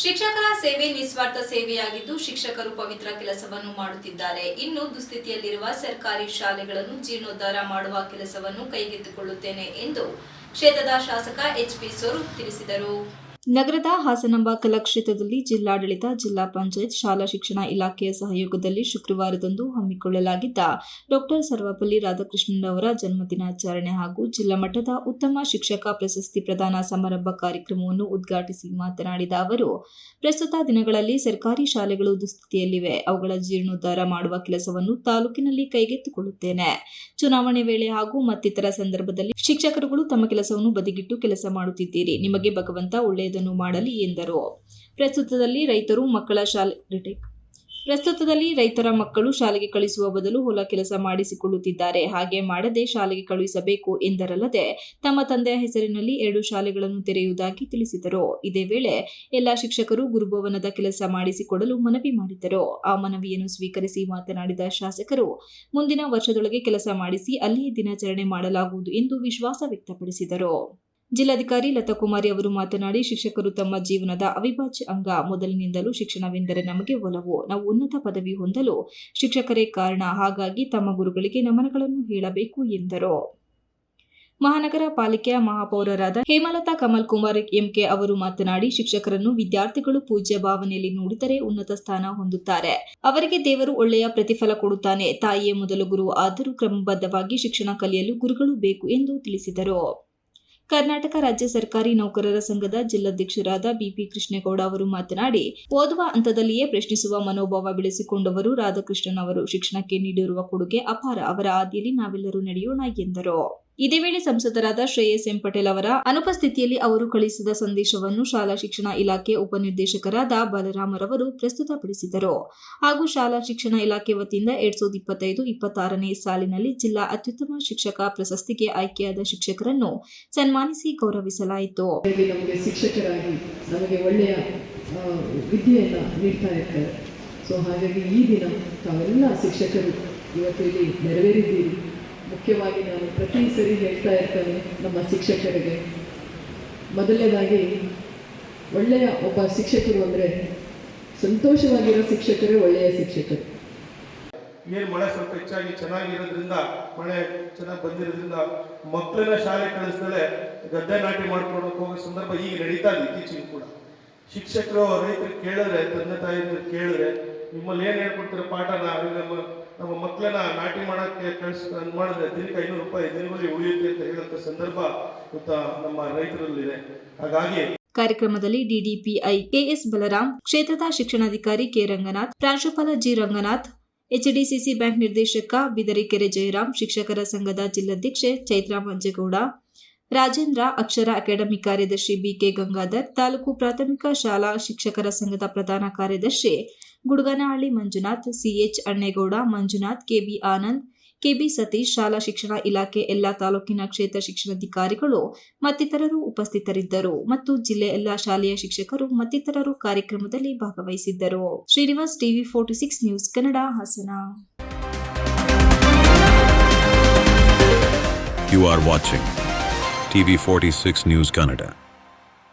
ಶಿಕ್ಷಕರ ಸೇವೆ ನಿಸ್ವಾರ್ಥ ಸೇವೆಯಾಗಿದ್ದು ಶಿಕ್ಷಕರು ಪವಿತ್ರ ಕೆಲಸವನ್ನು ಮಾಡುತ್ತಿದ್ದಾರೆ. ಇನ್ನು ದುಸ್ಥಿತಿಯಲ್ಲಿರುವ ಸರ್ಕಾರಿ ಶಾಲೆಗಳನ್ನು ಜೀರ್ಣೋದ್ಧಾರ ಮಾಡುವ ಕೆಲಸವನ್ನು ಕೈಗೆತ್ತಿಕೊಳ್ಳುತ್ತೇನೆ ಎಂದು ಕ್ಷೇತ್ರದ ಶಾಸಕ ಎಚ್ಪಿ ಸ್ವರೂಪ್ ತಿಳಿಸಿದರು. ನಗರದ ಹಾಸನಾಂಬ ಕಲಾಕ್ಷೇತ್ರದಲ್ಲಿ ಜಿಲ್ಲಾಡಳಿತ, ಜಿಲ್ಲಾ ಪಂಚಾಯತ್, ಶಾಲಾ ಶಿಕ್ಷಣ ಇಲಾಖೆಯ ಸಹಯೋಗದಲ್ಲಿ ಶುಕ್ರವಾರದಂದು ಹಮ್ಮಿಕೊಳ್ಳಲಾಗಿದ್ದ ಡಾಕ್ಟರ್ ಸರ್ವಪಲ್ಲಿ ರಾಧಾಕೃಷ್ಣನ್ ಅವರ ಜನ್ಮದಿನಾಚರಣೆ ಹಾಗೂ ಜಿಲ್ಲಾ ಮಟ್ಟದ ಉತ್ತಮ ಶಿಕ್ಷಕ ಪ್ರಶಸ್ತಿ ಪ್ರದಾನ ಸಮಾರಂಭ ಕಾರ್ಯಕ್ರಮವನ್ನು ಉದ್ಘಾಟಿಸಿ ಮಾತನಾಡಿದ ಅವರು, ಪ್ರಸ್ತುತ ದಿನಗಳಲ್ಲಿ ಸರ್ಕಾರಿ ಶಾಲೆಗಳು ದುಸ್ಥಿತಿಯಲ್ಲಿವೆ. ಅವುಗಳ ಜೀರ್ಣೋದ್ಧಾರ ಮಾಡುವ ಕೆಲಸವನ್ನು ತಾಲೂಕಿನಲ್ಲಿ ಕೈಗೆತ್ತಿಕೊಳ್ಳುತ್ತೇನೆ. ಚುನಾವಣೆ ವೇಳೆ ಹಾಗೂ ಮತ್ತಿತರ ಸಂದರ್ಭದಲ್ಲಿ ಶಿಕ್ಷಕರುಗಳು ತಮ್ಮ ಕೆಲಸವನ್ನು ಬದಿಗಿಟ್ಟು ಕೆಲಸ ಮಾಡುತ್ತಿದ್ದೀರಿ. ನಿಮಗೆ ಭಗವಂತ ಒಳ್ಳೆಯದನ್ನು ಮಾಡಲಿ ಎಂದರು. ಪ್ರಸ್ತುತದಲ್ಲಿ ರೈತರು ಮಕ್ಕಳ ಶಾಲೆ ರಿಟೇಕ್. ಪ್ರಸ್ತುತದಲ್ಲಿ ರೈತರ ಮಕ್ಕಳು ಶಾಲೆಗೆ ಕಳಿಸುವ ಬದಲು ಹೊಲ ಕೆಲಸ ಮಾಡಿಸಿಕೊಳ್ಳುತ್ತಿದ್ದಾರೆ. ಹಾಗೆ ಮಾಡದೆ ಶಾಲೆಗೆ ಕಳುಹಿಸಬೇಕು ಎಂದರಲ್ಲದೆ ತಮ್ಮ ತಂದೆಯ ಹೆಸರಿನಲ್ಲಿ ಎರಡು ಶಾಲೆಗಳನ್ನು ತೆರೆಯುವುದಾಗಿ ತಿಳಿಸಿದರು. ಇದೇ ವೇಳೆ ಎಲ್ಲ ಶಿಕ್ಷಕರು ಗುರುಭವನದ ಕೆಲಸ ಮಾಡಿಸಿಕೊಡಲು ಮನವಿ ಮಾಡಿದ್ದರು. ಆ ಮನವಿಯನ್ನು ಸ್ವೀಕರಿಸಿ ಮಾತನಾಡಿದ ಶಾಸಕರು, ಮುಂದಿನ ವರ್ಷದೊಳಗೆ ಕೆಲಸ ಮಾಡಿಸಿ ಅಲ್ಲಿಯೇ ದಿನಾಚರಣೆ ಮಾಡಲಾಗುವುದು ಎಂದು ವಿಶ್ವಾಸ ವ್ಯಕ್ತಪಡಿಸಿದರು. ಜಿಲ್ಲಾಧಿಕಾರಿ ಲತಾ ಕುಮಾರಿ ಅವರು ಮಾತನಾಡಿ, ಶಿಕ್ಷಕರು ತಮ್ಮ ಜೀವನದ ಅವಿಭಾಜ್ಯ ಅಂಗ. ಮೊದಲಿನಿಂದಲೂ ಶಿಕ್ಷಣವೆಂದರೆ ನಮಗೆ ಒಲವು. ನಾವು ಉನ್ನತ ಪದವಿ ಹೊಂದಲು ಶಿಕ್ಷಕರೇ ಕಾರಣ. ಹಾಗಾಗಿ ತಮ್ಮ ಗುರುಗಳಿಗೆ ನಮನಗಳನ್ನು ಹೇಳಬೇಕು ಎಂದರು. ಮಹಾನಗರ ಪಾಲಿಕೆಯ ಮಹಾಪೌರರಾದ ಹೇಮಲತಾ ಕಮಲ್ ಕುಮಾರ್ ಎಂಕೆ ಅವರು ಮಾತನಾಡಿ, ಶಿಕ್ಷಕರನ್ನು ವಿದ್ಯಾರ್ಥಿಗಳು ಪೂಜ್ಯ ಭಾವನೆಯಲ್ಲಿ ನೋಡಿದರೆ ಉನ್ನತ ಸ್ಥಾನ ಹೊಂದುತ್ತಾರೆ. ಅವರಿಗೆ ದೇವರು ಒಳ್ಳೆಯ ಪ್ರತಿಫಲ ಕೊಡುತ್ತಾನೆ. ತಾಯಿಯೇ ಮೊದಲು ಗುರು. ಆದರೂ ಕ್ರಮಬದ್ಧವಾಗಿ ಶಿಕ್ಷಣ ಕಲಿಯಲು ಗುರುಗಳು ಬೇಕು ಎಂದು ತಿಳಿಸಿದರು. ಕರ್ನಾಟಕ ರಾಜ್ಯ ಸರ್ಕಾರಿ ನೌಕರರ ಸಂಘದ ಜಿಲ್ಲಾಧ್ಯಕ್ಷರಾದ ಬಿಪಿ ಕೃಷ್ಣೇಗೌಡ ಅವರು ಮಾತನಾಡಿ, ಓದುವ ಹಂತದಲ್ಲಿಯೇ ಪ್ರಶ್ನಿಸುವ ಮನೋಭಾವ ಬೆಳೆಸಿಕೊಂಡವರು ರಾಧಾಕೃಷ್ಣನ್ ಅವರು ಶಿಕ್ಷಣಕ್ಕೆ ನೀಡಿರುವ ಕೊಡುಗೆ ಅಪಾರ, ಅವರ ಹಾದಿಯಲ್ಲಿ ನಾವೆಲ್ಲರೂ ನಡೆಯೋಣ ಎಂದರು. ಇದೇ ವೇಳೆ ಸಂಸದರಾದ ಶ್ರೇಯಸ್ ಎಂ ಪಟೇಲ್ ಅವರ ಅನುಪಸ್ಥಿತಿಯಲ್ಲಿ ಅವರು ಕಳಿಸಿದ ಸಂದೇಶವನ್ನು ಶಾಲಾ ಶಿಕ್ಷಣ ಇಲಾಖೆ ಉಪನಿರ್ದೇಶಕರಾದ ಬಲರಾಮರವರು ಪ್ರಸ್ತುತಪಡಿಸಿದರು. ಹಾಗೂ ಶಾಲಾ ಶಿಕ್ಷಣ ಇಲಾಖೆ ವತಿಯಿಂದ ಎರಡ್ ಸಾವಿರದ ಇಪ್ಪತ್ತೈದು ಇಪ್ಪತ್ತಾರನೇ ಸಾಲಿನಲ್ಲಿ ಜಿಲ್ಲಾ ಅತ್ಯುತ್ತಮ ಶಿಕ್ಷಕ ಪ್ರಶಸ್ತಿಗೆ ಆಯ್ಕೆಯಾದ ಶಿಕ್ಷಕರನ್ನು ಸನ್ಮಾನಿಸಿ ಗೌರವಿಸಲಾಯಿತು. ಶಿಕ್ಷಕರು ಇವತ್ತು ಇಲ್ಲಿ ಮುಖ್ಯವಾಗಿ ನಾನು ಪ್ರತಿ ಸರಿ ಹೇಳ್ತಾ ಇರ್ತೇನೆ ನಮ್ಮ ಶಿಕ್ಷಕರಿಗೆ. ಮೊದಲನೇದಾಗಿ, ಒಳ್ಳೆಯ ಒಬ್ಬ ಶಿಕ್ಷಕರು ಅಂದರೆ ಸಂತೋಷವಾಗಿರೋ ಶಿಕ್ಷಕರೇ ಒಳ್ಳೆಯ ಶಿಕ್ಷಕರು. ಏನು ಮಳೆ ಸ್ವಲ್ಪ ಹೆಚ್ಚಾಗಿ ಚೆನ್ನಾಗಿರೋದ್ರಿಂದ, ಮಳೆ ಚೆನ್ನಾಗಿ ಬಂದಿರೋದ್ರಿಂದ ಮಕ್ಕಳನ್ನ ಶಾಲೆ ಕಳಿಸ್ದಲೆ ಗದ್ದೆ ನಾಟಿ ಮಾಡ್ಕೊಂಡು ಹೋಗೋ ಸಂದರ್ಭ ಈಗ ನಡೀತಾ ಇದೆ ಇತ್ತೀಚೆಗೆ ಕೂಡ. ಶಿಕ್ಷಕರು ರೈತರು ಕೇಳಿದ್ರೆ ತಂದೆ ತಾಯಿ ಕೇಳಿದ್ರೆ, ನಿಮ್ಮಲ್ಲಿ ಏನು ಹೇಳ್ಕೊಡ್ತಾರೆ ಪಾಠನ ನಮ್ಮ ನಮ್ಮ ಮಕ್ಕಳನ್ನ ನಾಟಿ ಮಾಡೋಕ್ಕೆ ಕಳಿಸ್ ಮಾಡಿದ್ರೆ ದಿನಕ್ಕೆ ಐನೂರು ರೂಪಾಯಿ ದಿನಗಳಲ್ಲಿ ಉಳಿಯುತ್ತೆ ಅಂತ ಹೇಳುವಂತ ಸಂದರ್ಭ ಇವತ್ತು ನಮ್ಮ ರೈತರಲ್ಲಿದೆ. ಹಾಗಾಗಿ ಕಾರ್ಯಕ್ರಮದಲ್ಲಿ ಡಿಡಿಪಿಐ ಕೆಎಸ್ ಬಲರಾಮ್ ಕ್ಷೇತ್ರದ ಶಿಕ್ಷಣಾಧಿಕಾರಿ ಕೆ ರಂಗನಾಥ್, ಪ್ರಾಂಶುಪಾಲ ಜಿ ರಂಗನಾಥ್, ಎಚ್ಡಿಸಿಸಿ ಬ್ಯಾಂಕ್ ನಿರ್ದೇಶಕ ಬಿದರಿಕೆರೆ ಜಯರಾಮ್ ಶಿಕ್ಷಕರ ಸಂಘದ ಜಿಲ್ಲಾಧ್ಯಕ್ಷೆ ಚೈತ್ರಾ ಮಂಜೇಗೌಡ ರಾಜೇಂದ್ರ ಅಕ್ಷರ ಅಕಾಡೆಮಿ ಕಾರ್ಯದರ್ಶಿ ಬಿಕೆ ಗಂಗಾಧರ್, ತಾಲೂಕು ಪ್ರಾಥಮಿಕ ಶಾಲಾ ಶಿಕ್ಷಕರ ಸಂಘದ ಪ್ರಧಾನ ಕಾರ್ಯದರ್ಶಿ Gudugenahalli Manjunath, C H Annegowda, Manjunath, K B Anand, K B Satish, ಶಾಲಾ ಶಿಕ್ಷಣ ಇಲಾಖೆ ಎಲ್ಲಾ ತಾಲೂಕಿನ ಕ್ಷೇತ್ರ ಶಿಕ್ಷಣಾಧಿಕಾರಿಗಳು ಮತ್ತಿತರರು ಉಪಸ್ಥಿತರಿದ್ದರು ಮತ್ತು ಜಿಲ್ಲೆ ಎಲ್ಲಾ ಶಾಲೆಯ ಶಿಕ್ಷಕರು ಮತ್ತಿತರರು ಕಾರ್ಯಕ್ರಮದಲ್ಲಿ ಭಾಗವಹಿಸಿದ್ದರು. Srinivas TV forty six news Kannada Hassan. You are watching TV46 News Canada.